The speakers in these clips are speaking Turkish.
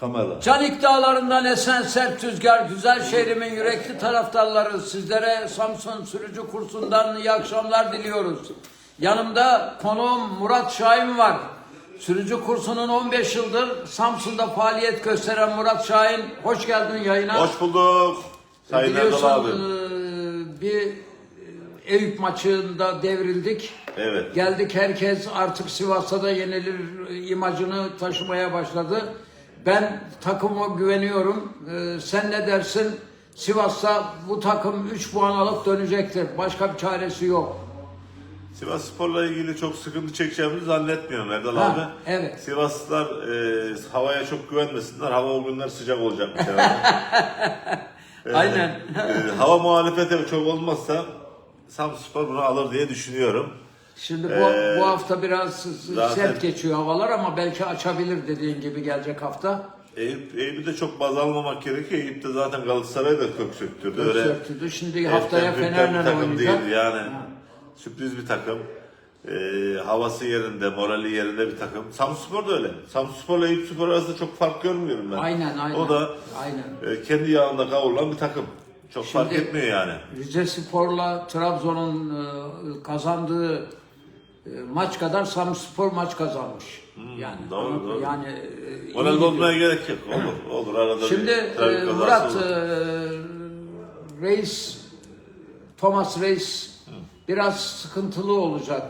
Kamera. Canik dağlarından esen sert rüzgar, güzel şehrimin yürekli taraftarları sizlere Samsun sürücü kursundan iyi akşamlar diliyoruz. Yanımda konuğum Murat Şahin var. Sürücü kursunun 15 yıldır Samsun'da faaliyet gösteren Murat Şahin. Hoş geldin yayına. Hoş bulduk. Sayın Erdal Biliyorsun abi. e, bir e, Eyüp maçında devrildik. Evet. Geldik herkes artık Sivas'ta da yenilir imajını taşımaya başladı. Ben takıma güveniyorum. Ee, sen ne dersin? Sivas'ta bu takım 3 puan alıp dönecektir. Başka bir çaresi yok. Sivas Spor'la ilgili çok sıkıntı çekeceğimizi zannetmiyorum Erdal Ha, abi. evet. Sivaslılar e, havaya çok güvenmesinler. Hava o günler sıcak olacakmış herhalde. Aynen. E, hava muhalefeti çok olmazsa Samsun Spor bunu alır diye düşünüyorum. Şimdi bu, Ee, bu hafta biraz zaten- sert geçiyor havalar ama belki açabilir dediğin gibi gelecek hafta. Eyüp, Eyüp'ü de çok baz almamak gerekiyor. Eyüp de zaten Galatasaray'ı da kök söktürdü. Öyle Sörtüdü. Şimdi haftaya Erken bir Fener'le oynayacak. değil yani. Sürpriz bir takım. Ee, havası yerinde, morali yerinde bir takım. Samsunspor da öyle. Samsunspor'la Eyüp Spor arasında çok fark görmüyorum ben. Aynen aynen. O da aynen. e, kendi yağında kavrulan bir takım. Çok fark Şimdi- etmiyor yani. Rize Spor'la Trabzon'un e, kazandığı e, maç kadar Samspor maç kazanmış. yani Hmm, doğru, anladın- doğru. yani e, Moral bozmaya gerek yok. Olur, olur. Arada Şimdi e, Murat e, Reis Thomas Reis biraz sıkıntılı olacak.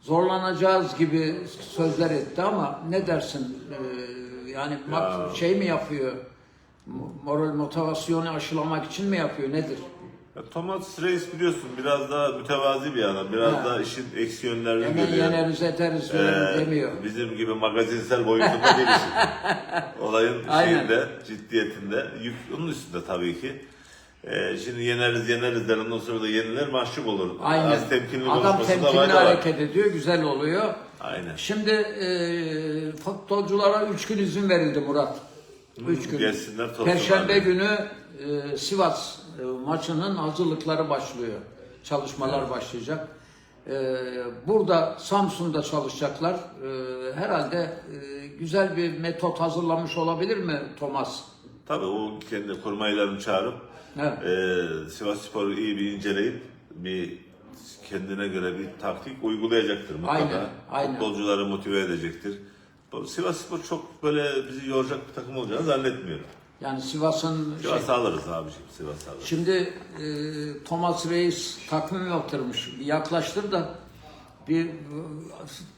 Zorlanacağız gibi sözler etti ama ne dersin? E, yani mak- şey mi yapıyor? Moral motivasyonu aşılamak için mi yapıyor? Nedir? Ya, Thomas Reis biliyorsun biraz daha mütevazi bir adam. Biraz Ha. daha işin eksi yönlerini Hemen görüyor. yeneriz ederiz Ee, demiyor. Bizim gibi magazinsel boyutunda değil işin. Olayın Aynen. şeyinde, ciddiyetinde. Yük, onun üstünde tabii ki. Ee, şimdi yeneriz yeneriz der ondan sonra da yeniler mahcup olur. Aynen. Az temkinli Adam temkinli fayda var. hareket ediyor, güzel oluyor. Aynen. Şimdi e, futbolculara 3 gün izin verildi Murat. 3 gün. gelsinler. Perşembe günü e, Sivas maçının hazırlıkları başlıyor. Çalışmalar başlayacak. E, burada Samsun'da çalışacaklar. E, herhalde e, güzel bir metot hazırlamış olabilir mi Thomas? Tabii o kendi kurmaylarını çağırıp Evet. e, Sivas Spor'u iyi bir inceleyip bir kendine göre bir taktik uygulayacaktır mutlaka. Aynen, aynen. Futbolcuları motive edecektir. Sivas Spor çok böyle bizi yoracak bir takım olacağını zannetmiyorum. Yani Sivas'ın şey, Sivas alırız abiciğim, Sivas alırız. Şimdi e, Thomas Reis takvim yaptırmış. Yaklaştır da bir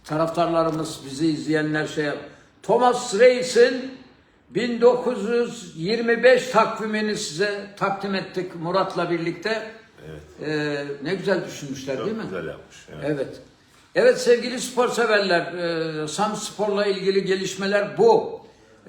taraftarlarımız bizi izleyenler şey yap. Thomas Reis'in 1925 takvimini size takdim ettik Murat'la birlikte. Evet. E, ne güzel düşünmüşler Çok değil mi? güzel yapmış. Evet. Evet. Evet sevgili spor severler, e, Sam Spor'la ilgili gelişmeler bu.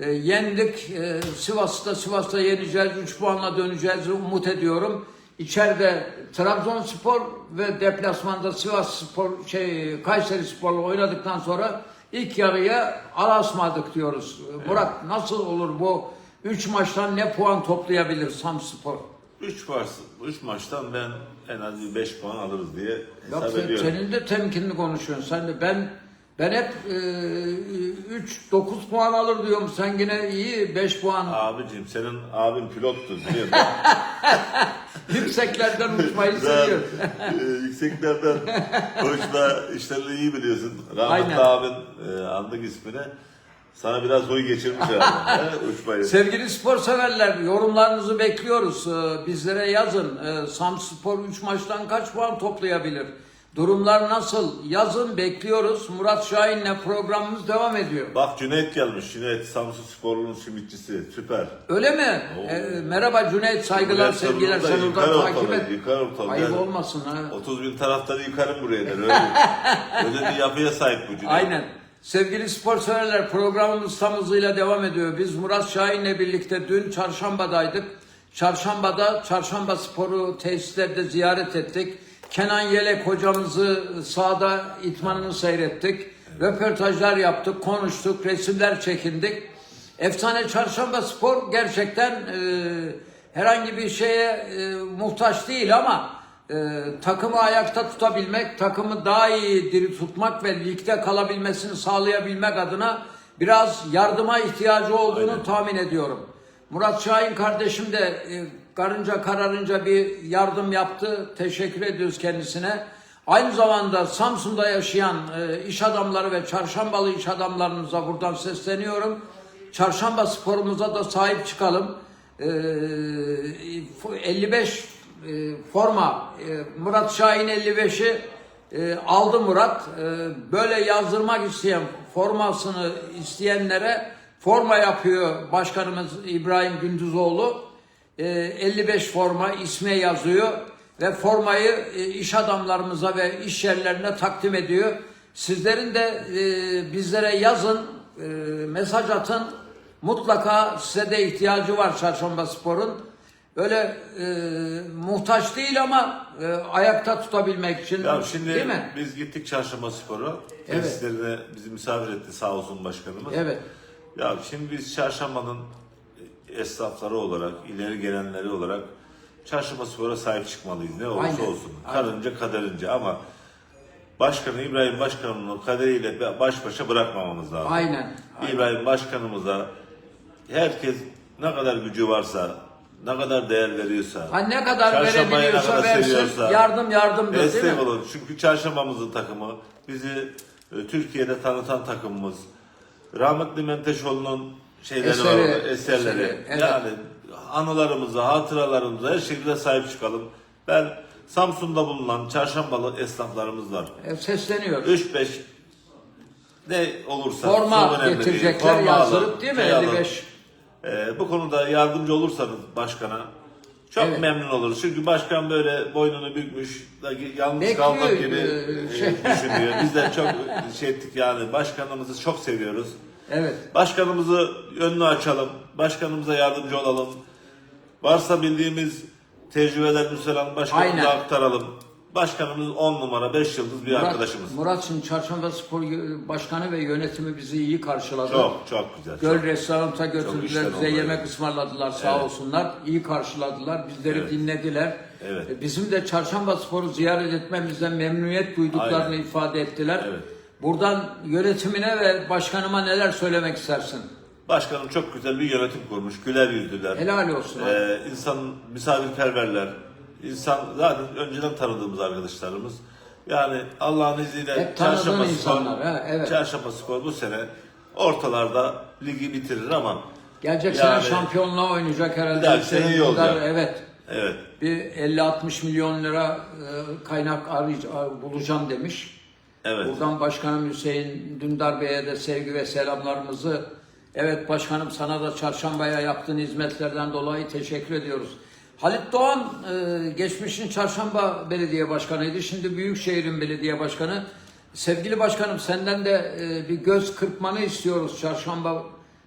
E, yendik, e, Sivas'ta Sivas'ta yeneceğiz, 3 puanla döneceğiz umut ediyorum. İçeride Trabzonspor ve deplasmanda Sivas Spor, şey Kayseri Spor'la oynadıktan sonra ilk yarıya alasmadık diyoruz. E, Murat nasıl olur bu 3 maçtan ne puan toplayabilir Sam Spor? 3 maç, üç maçtan ben en az bir 5 puan alırız diye Yok hesap sen, ediyorum. senin de temkinli konuşuyorsun. Sen de ben ben hep e, 3 9 puan alır diyorum. Sen yine iyi 5 puan Abicim senin abin pilottu biliyor musun? yükseklerden uçmayı seviyor. e, yükseklerden koşma işlerini iyi biliyorsun. Rahmetli abin e, andık ismini. Sana biraz huy geçirmiş herhalde. he, uçmayı. Sevgili spor severler yorumlarınızı bekliyoruz. Ee, Bizlere yazın. Ee, Sam Spor 3 maçtan kaç puan toplayabilir? Durumlar nasıl? Yazın bekliyoruz. Murat Şahin'le programımız devam ediyor. Bak Cüneyt gelmiş. Cüneyt Samsun Sporlu'nun simitçisi. Süper. Öyle mi? Ee, merhaba Cüneyt, saygılar, Cüneyt sevgiler. Sen oradan takip et. Yıkar ortalığı. Ayıp Yani olmasın ha. 30 bin taraftarı yıkarım buraya der. Öyle, öyle bir yapıya sahip bu Cüneyt. Aynen. Sevgili spor severler programımız tam hızıyla devam ediyor. Biz Murat Şahin'le birlikte dün çarşambadaydık. Çarşambada Çarşamba Sporu tesislerde ziyaret ettik. Kenan Yelek hocamızı sahada itmanını seyrettik. Röportajlar yaptık, konuştuk, resimler çekindik. Efsane Çarşamba Spor gerçekten e, herhangi bir şeye e, muhtaç değil ama e, takımı ayakta tutabilmek, takımı daha iyi diri tutmak ve ligde kalabilmesini sağlayabilmek adına biraz yardıma ihtiyacı olduğunu Aynen. tahmin ediyorum. Murat Şahin kardeşim de e, karınca kararınca bir yardım yaptı. Teşekkür ediyoruz kendisine. Aynı zamanda Samsun'da yaşayan e, iş adamları ve çarşambalı iş adamlarımıza buradan sesleniyorum. Çarşamba sporumuza da sahip çıkalım. E, 55 e, forma e, Murat Şahin 55'i e, aldı Murat. Böyle yazdırmak isteyen formasını isteyenlere forma yapıyor başkanımız İbrahim Gündüzoğlu. E, 55 forma isme yazıyor ve formayı e, iş adamlarımıza ve iş yerlerine takdim ediyor. Sizlerin de e, bizlere yazın, e, mesaj atın. Mutlaka size de ihtiyacı var Çarşamba Spor'un. Öyle e, muhtaç değil ama e, ayakta tutabilmek için Ya şimdi değil mi? biz gittik Çarşamba Spor'a. Evet. Tesislerine bizi misafir etti sağ olsun başkanımız. Evet. Ya şimdi biz Çarşamba'nın esnafları olarak, ileri gelenleri olarak Çarşamba Spor'a sahip çıkmalıyız. Ne olursa Aynen, olsun. aynen. Karınca kaderince ama Başkanı İbrahim Başkanım'ın kaderiyle baş başa bırakmamamız lazım. Aynen. aynen. İbrahim Başkanımıza herkes ne kadar gücü varsa, ne kadar değer veriyorsa, Ha ne kadar Çarşamba'yı ne verebiliyorsa kadar versin. seviyorsa, Yardım değil destek mi? olun. Çünkü çarşambamızın takımı bizi e, Türkiye'de tanıtan takımımız. Rahmetli Menteşoğlu'nun şeyleri Eseri, var, orada, eserleri. eseri, evet. Yani anılarımıza, hatıralarımıza her şekilde sahip çıkalım. Ben Samsun'da bulunan çarşambalı esnaflarımız var. E, sesleniyor. 3-5 ne olursa Forma getirecekler Forma yazdırıp alın, değil mi? şey alın. 55. Ee, bu konuda yardımcı olursanız başkana çok Evet. memnun oluruz. Çünkü başkan böyle boynunu bükmüş, yalnız Bekliyor, kalmak gibi e, e, şey. düşünüyor. Biz de çok şey ettik yani başkanımızı çok seviyoruz. Evet. Başkanımızı önünü açalım, başkanımıza yardımcı olalım. Varsa bildiğimiz tecrübelerini falan başkanımıza Aynen. aktaralım. Başkanımız 10 numara 5 yıldız bir Murat, arkadaşımız. Murat şimdi Çarşamba Spor Başkanı ve yönetimi bizi iyi karşıladı. Çok çok güzel. Göl restoranta götürdüler, bize oldu, yemek ısmarladılar sağ Evet. olsunlar. İyi karşıladılar, bizleri Evet. dinlediler. Evet. E, Bizim de Çarşamba Spor'u ziyaret etmemizden memnuniyet duyduklarını Aynen. ifade ettiler. Evet. Buradan yönetimine ve başkanıma neler söylemek istersin? Başkanım çok güzel bir yönetim kurmuş. Güler yüzlüler. Helal olsun. Ee, insan misafirperverler. İnsan zaten önceden tanıdığımız arkadaşlarımız. Yani Allah'ın izniyle Hep tanıdığın Çarşamba insanlar, ha, evet. Çarşamba Spor bu sene ortalarda ligi bitirir ama Gelecek Yani- sene şampiyonluğa oynayacak herhalde. Bir dahaki Hüseyin sene iyi Dündar, olacak. Evet. evet Bir 50-60 milyon lira e, kaynak arayacağım, bulacağım demiş. Evet Buradan Başkanım Hüseyin Dündar Bey'e de sevgi ve selamlarımızı Evet başkanım sana da çarşambaya yaptığın hizmetlerden dolayı teşekkür ediyoruz. Halit Doğan e, geçmişin çarşamba belediye başkanıydı. Şimdi Büyükşehir'in belediye başkanı. Sevgili başkanım senden de e, bir göz kırpmanı istiyoruz. Çarşamba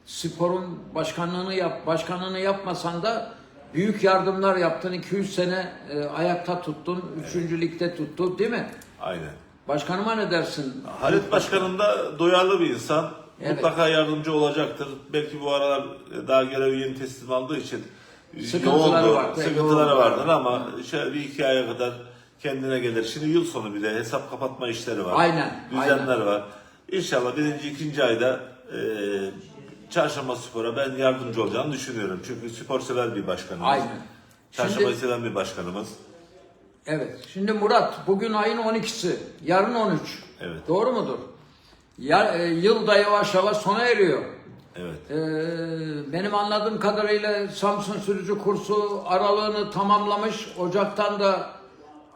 sporun başkanlığını yap. Başkanlığını yapmasan da büyük yardımlar yaptın. 200 sene e, ayakta tuttun. 3. ligde tuttu değil mi? aynen. Başkanıma ne dersin? Halit Başkanım da duyarlı bir insan. Evet. Mutlaka yardımcı olacaktır. Belki bu aralar daha görevi yeni teslim aldığı için Sıkıntıları yoğundu, vardı, sıkıntıları yoğundu. vardır ama şöyle bir iki aya kadar kendine gelir. Şimdi yıl sonu bir de hesap kapatma işleri var. Aynen, Düzenler aynen. var. İnşallah birinci, ikinci ayda e, Çarşamba Spor'a ben yardımcı olacağını düşünüyorum. Çünkü spor sever bir başkanımız. Aynen. Çarşamba'yı Şimdi- seven bir başkanımız. Evet. Şimdi Murat bugün ayın 12'si. Yarın 13. Evet. Doğru mudur? Ya, e, yıl da yavaş yavaş sona eriyor. Evet. E, benim anladığım kadarıyla Samsun sürücü kursu aralığını tamamlamış. Ocaktan da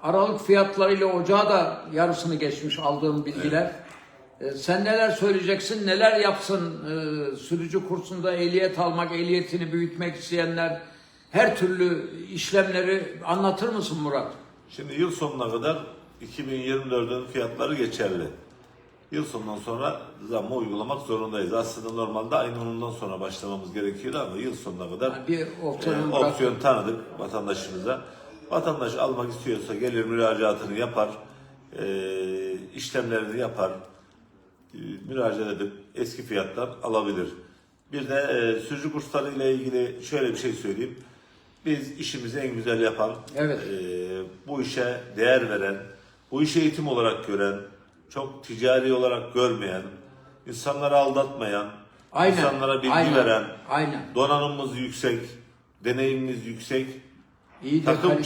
aralık fiyatlarıyla ocağa da yarısını geçmiş aldığım bilgiler. E, sen neler söyleyeceksin? Neler yapsın e, sürücü kursunda ehliyet almak, ehliyetini büyütmek isteyenler? Her türlü işlemleri anlatır mısın Murat? Şimdi yıl sonuna kadar 2024'ün fiyatları geçerli. Yıl sonundan sonra zammı uygulamak zorundayız. Aslında normalde ayın 10'undan sonra başlamamız gerekiyordu ama yıl sonuna kadar bir opsiyonu e, opsiyon tanıdık vatandaşımıza. Vatandaş almak istiyorsa gelir müracaatını yapar, e, işlemlerini yapar, e, müracaat edip eski fiyattan alabilir. Bir de e, sürücü kursları ile ilgili şöyle bir şey söyleyeyim. Biz işimizi en güzel yapan, Evet. e, bu işe değer veren, bu işi eğitim olarak gören, çok ticari olarak görmeyen, insanları aldatmayan, Aynen. insanlara bilgi aynen, veren, Aynen. donanımımız yüksek, deneyimimiz yüksek, İyi takım